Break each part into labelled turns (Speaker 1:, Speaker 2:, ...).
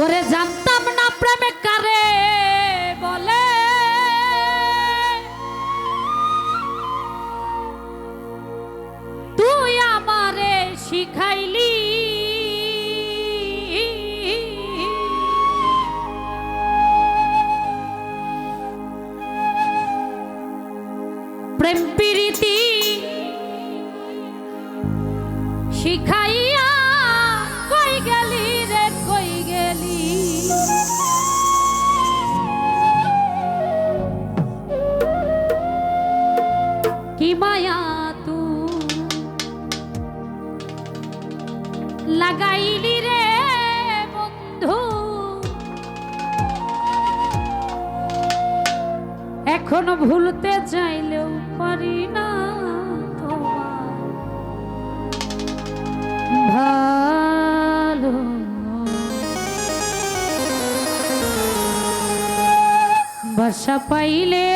Speaker 1: ওরে জানতাম না প্রেমে কারে। কি মায়া তু? লাগাইলি রে বন্ধু। এখনও ভুলতে চাইলেও পারি না তোমার ভালো বাসা পাইলে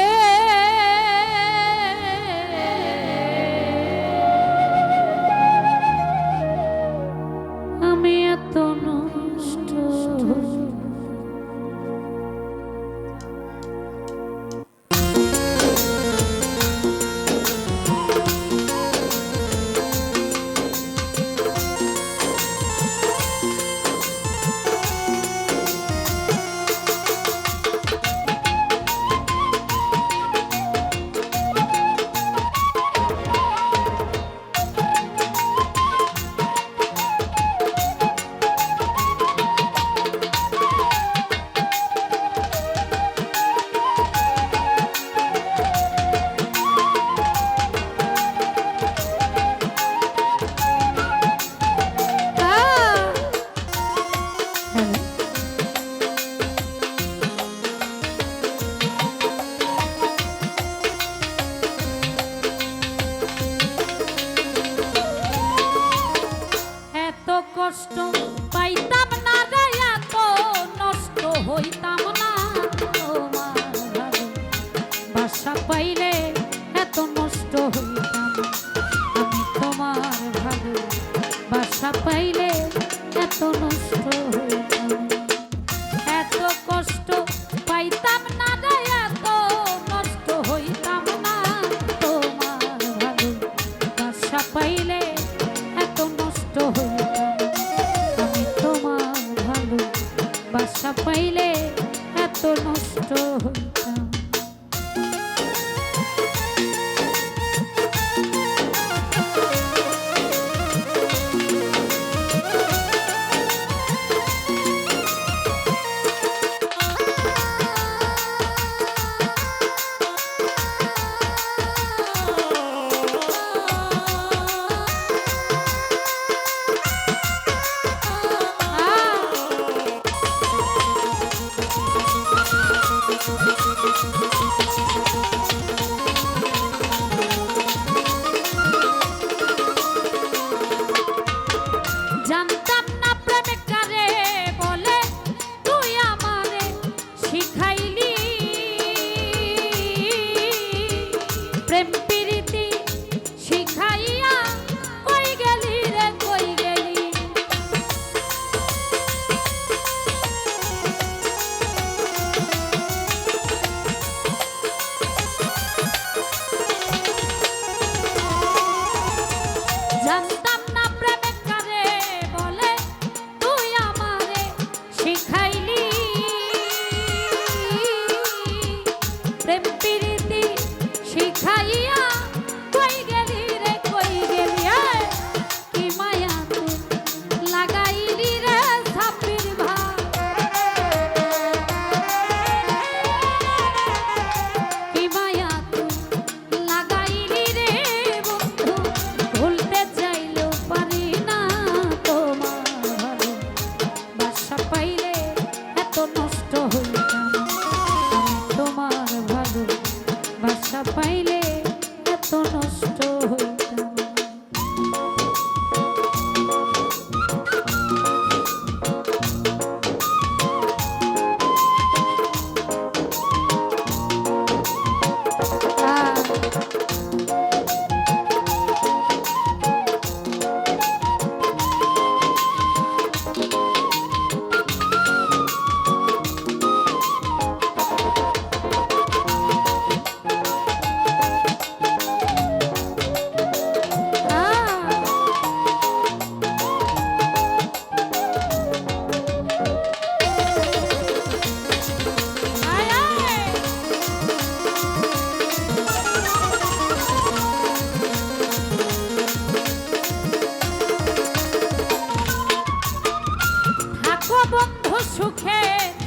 Speaker 1: বন্ধু সুখে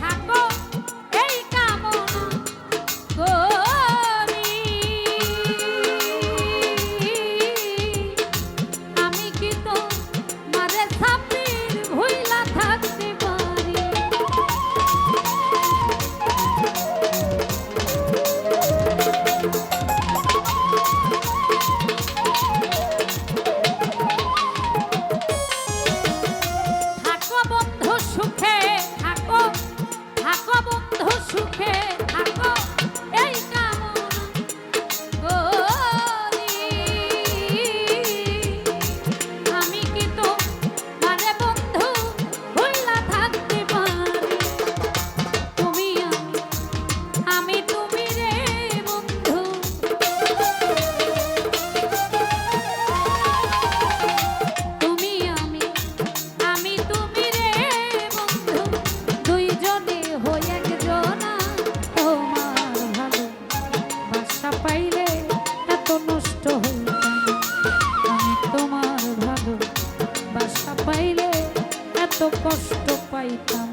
Speaker 1: কষ্ট পাইতাম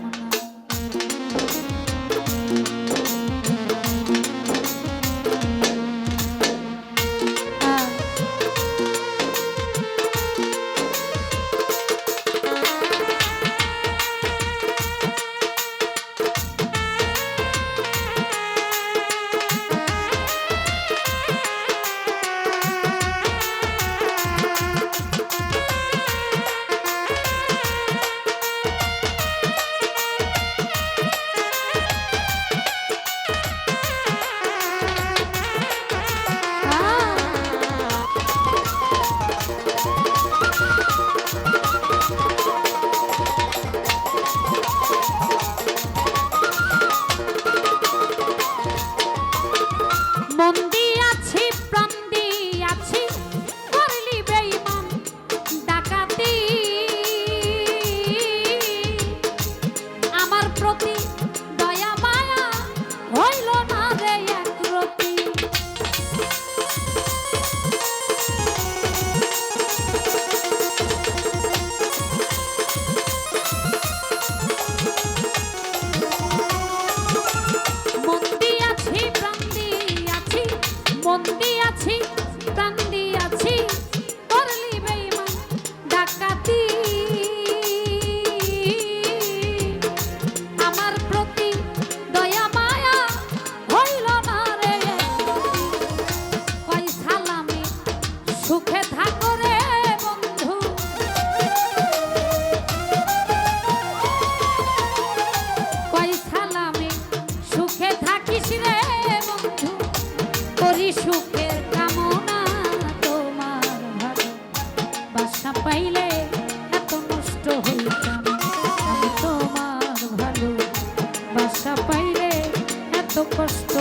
Speaker 1: কষ্ট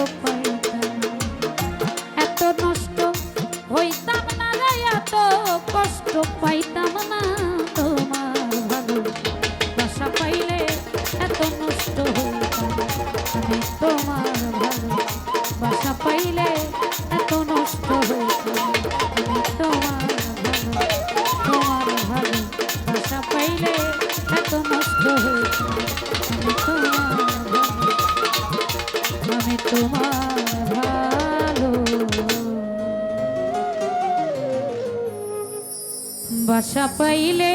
Speaker 1: বাসা পাইলে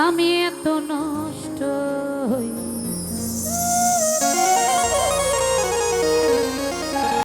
Speaker 1: আমি এত